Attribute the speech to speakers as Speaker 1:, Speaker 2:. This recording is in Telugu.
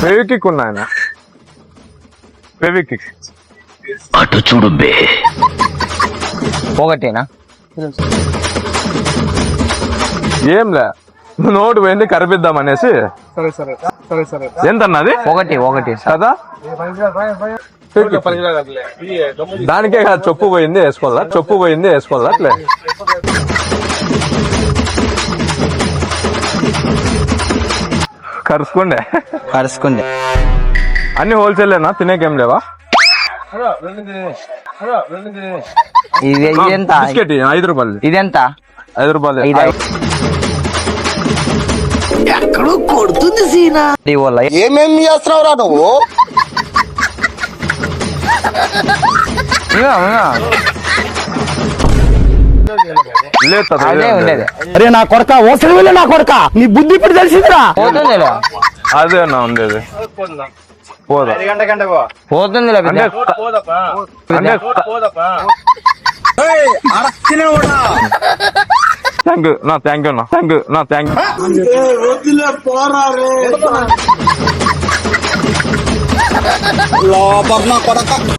Speaker 1: ఫెవికిక్ ఉన్నాయన ఫెవికిక్
Speaker 2: అటు చూడు బే.
Speaker 3: ఒకటేనా?
Speaker 1: ఏంలే నోటు పోయింది కరిపిద్దాం అనేసి.
Speaker 4: సరే సరే సరే సరే.
Speaker 1: ఎంత అన్నది
Speaker 3: ఒకటి ఒకటి
Speaker 1: కదా? దానికే కాదు చొప్పు పోయింది వేసుకోవాలా? చొప్పు పోయింది వేసుకోవాలా? అట్లే. కరుచుకోండి
Speaker 3: కరుచుకుంది
Speaker 1: అన్ని హోల్సేలేనా? తినేకేం లేవా?
Speaker 3: ఇది ఇది ఎంత
Speaker 1: బిస్కెట్ ఐదు రూపాయలు.
Speaker 3: ఇది ఎంత
Speaker 1: ఐదు రూపాయలు
Speaker 3: ఇది ఇది వాళ్ళ
Speaker 5: ఏమేం చేస్తున్నావురా నువ్వు?
Speaker 3: అదే ఉండేది.
Speaker 5: అరే నా కొడక ఓసలి వెళ్ళి నా కొడక. నీ బుద్ధి ఇప్పుడు తెలిసిందిరా?
Speaker 1: అదే నా ఉండేది. పోదా? థ్యాంక్ యూ నా థ్యాంక్ యూ నా థ్యాంక్ యూ నా థ్యాంక్ యూ
Speaker 5: లోపల నా కొడక.